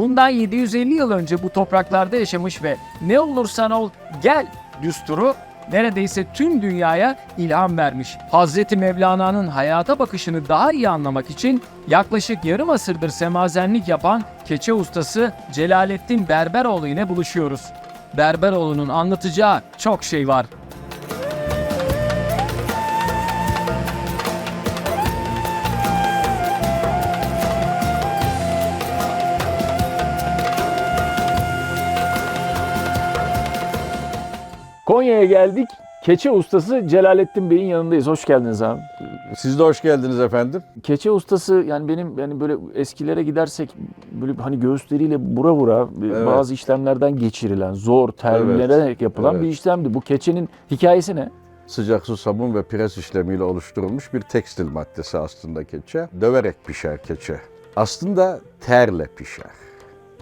bundan 750 yıl önce bu topraklarda yaşamış ve ne olursan ol gel düsturu neredeyse tüm dünyaya ilham vermiş. Hazreti Mevlana'nın hayata bakışını daha iyi anlamak için yaklaşık yarım asırdır semazenlik yapan keçe ustası Celalettin Berberoğlu ile buluşuyoruz. Berberoğlu'nun anlatacağı çok şey var. Konya'ya geldik. Keçe ustası Celalettin Bey'in yanındayız. Hoş geldiniz abi. Siz de hoş geldiniz efendim. Keçe ustası yani benim yani böyle eskilere gidersek böyle hani göğüsleriyle bura vura Evet. bazı işlemlerden geçirilen, zor terlenerek yapılan Evet. bir işlemdi. Bu keçenin hikayesi ne? Sıcak su, sabun ve pres işlemiyle oluşturulmuş bir tekstil maddesi aslında keçe. Döverek pişer keçe. Aslında terle pişer.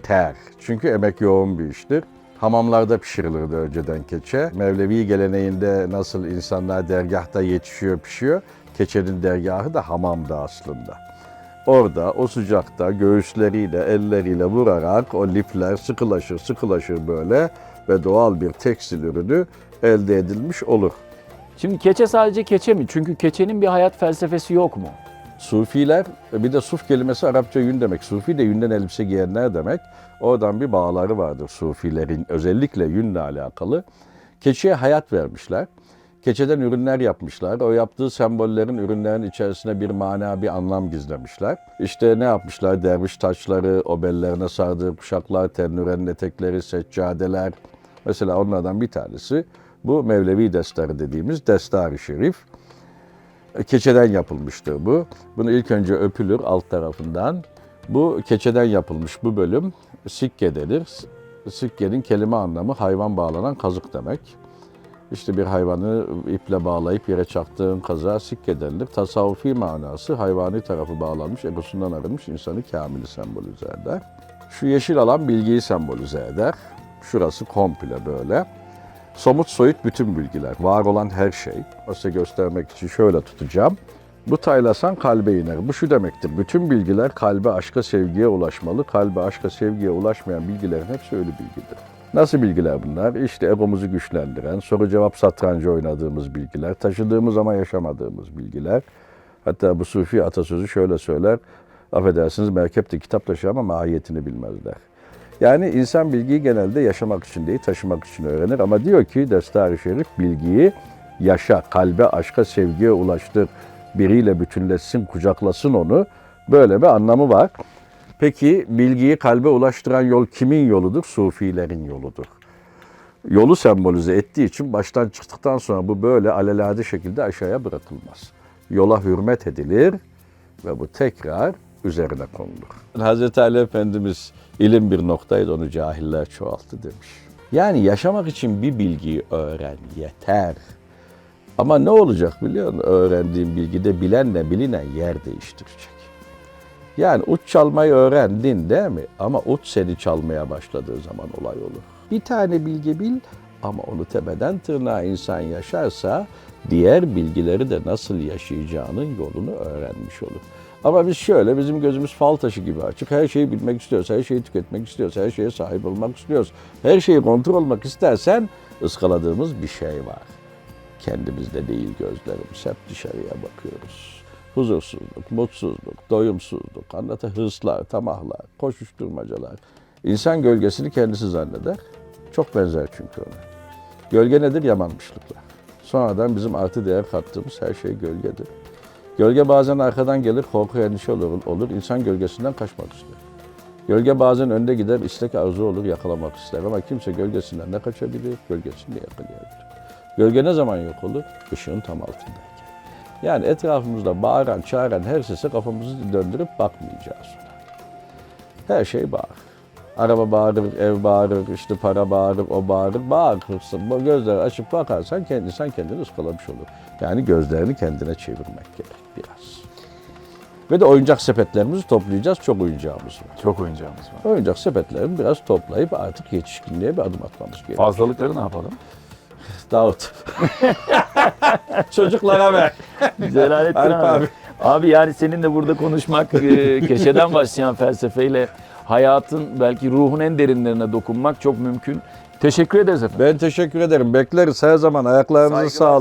Ter. Çünkü emek yoğun bir iştir. Hamamlarda pişirilirdi önceden keçe. Mevlevi geleneğinde nasıl insanlar dergahta yetişiyor, pişiyor. Keçenin dergahı da hamamda aslında. Orada o sıcakta göğüsleriyle, elleriyle vurarak o lifler sıkılaşır, sıkılaşır böyle ve doğal bir tekstil ürünü elde edilmiş olur. Şimdi keçe sadece keçe mi? Çünkü keçenin bir hayat felsefesi yok mu? Sufiler, bir de suf kelimesi Arapça yün demek. Sufi de yünden elbise giyenler demek. Oradan bir bağları vardır sufilerin, özellikle yünle alakalı. Keçiye hayat vermişler. Keçeden ürünler yapmışlar. O yaptığı sembollerin ürünlerin içerisine bir mana, bir anlam gizlemişler. İşte ne yapmışlar? Derviş taçları, o bellerine sardığı kuşaklar, tennürenin etekleri, seccadeler. Mesela onlardan bir tanesi bu Mevlevi destarı dediğimiz Destar-ı Şerif. Keçeden yapılmıştır bu. Bunu ilk önce öpülür alt tarafından. Bu keçeden yapılmış bu bölüm sikke denir. Sikkenin kelime anlamı hayvan bağlanan kazık demek. İşte bir hayvanı iple bağlayıp yere çaktığın kaza sikke denilir. Tasavvufi manası hayvani tarafı bağlanmış, egosundan arınmış insanı kamili sembolize eder. Şu yeşil alan bilgiyi sembolize eder. Şurası komple böyle. Somut soyut bütün bilgiler, var olan her şey. Size göstermek için şöyle tutacağım. Bu taylasan kalbe iner. Bu şu demektir. Bütün bilgiler kalbe, aşka, sevgiye ulaşmalı. Kalbe, aşka, sevgiye ulaşmayan bilgilerin hepsi ölü bilgidir. Nasıl bilgiler bunlar? İşte egomuzu güçlendiren, soru cevap satrancı oynadığımız bilgiler, taşıdığımız ama yaşamadığımız bilgiler. Hatta bu sufi atasözü şöyle söyler. Affedersiniz merkepte kitap taşır ama mahiyetini bilmezler. Yani insan bilgiyi genelde yaşamak için değil, taşımak için öğrenir. Ama diyor ki Destar-ı Şerif bilgiyi yaşa, kalbe, aşka, sevgiye ulaştır. Biriyle bütünleşsin, kucaklasın onu. Böyle bir anlamı var. Peki bilgiyi kalbe ulaştıran yol kimin yoludur? Sufilerin yoludur. Yolu sembolize ettiği için baştan çıktıktan sonra bu böyle alelade şekilde aşağıya bırakılmaz. Yola hürmet edilir ve bu tekrar üzerine konulur. Hazreti Ali Efendimiz ilim bir noktaydı onu cahiller çoğalttı demiş. Yani yaşamak için bir bilgiyi öğren yeter. Ama ne olacak biliyor musun? Öğrendiğin bilgide bilenle bilinen yer değiştirecek. Yani uç çalmayı öğrendin değil mi? Ama uç seni çalmaya başladığı zaman olay olur. Bir tane bilgi bil ama onu tepeden tırnağa insan yaşarsa diğer bilgileri de nasıl yaşayacağının yolunu öğrenmiş olur. Ama biz şöyle bizim gözümüz fal taşı gibi açık. Her şeyi bilmek istiyoruz, her şeyi tüketmek istiyoruz, her şeye sahip olmak istiyoruz. Her şeyi kontrol olmak istersen ıskaladığımız bir şey var. Kendimizde değil gözlerimiz hep dışarıya bakıyoruz. Huzursuzluk, mutsuzluk, doyumsuzluk, anlata hırslar, tamahlar, koşuşturmacalar. İnsan gölgesini kendisi zanneder. Çok benzer çünkü ona. Gölge nedir? Yamanmışlıklar. Sonradan bizim artı değer kattığımız her şey gölgedir. Gölge bazen arkadan gelir, korku endişe olur, olur. İnsan gölgesinden kaçmak ister. Gölge bazen önde gider, istek arzu olur, yakalamak ister. Ama kimse gölgesinden ne kaçabilir, gölgesini de yakalayabilir. Gölge ne zaman yok olur? Işığın tam altındayken. Yani etrafımızda bağıran, çağıran her sese kafamızı döndürüp bakmayacağız ona. Her şey bağır. Araba bağırır, ev bağırır, işte para bağırır, o bağırır. Bağırırsın, bu gözleri açıp bakarsan kendi, insan kendini ıskalamış olur. Yani gözlerini kendine çevirmek gerek biraz. Ve de oyuncak sepetlerimizi toplayacağız. Çok oyuncağımız var. Çok oyuncağımız var. Oyuncak sepetlerini biraz toplayıp artık yetişkinliğe bir adım atmamız gerekiyor. Fazlalıkları ne yapalım? Dağıt. Çocuklara ver. Celalettin abi. abi. abi. yani seninle burada konuşmak, e, keçeden başlayan felsefeyle hayatın belki ruhun en derinlerine dokunmak çok mümkün. Teşekkür ederiz efendim. Ben teşekkür ederim. Bekleriz her zaman. Ayaklarınızı sağlık.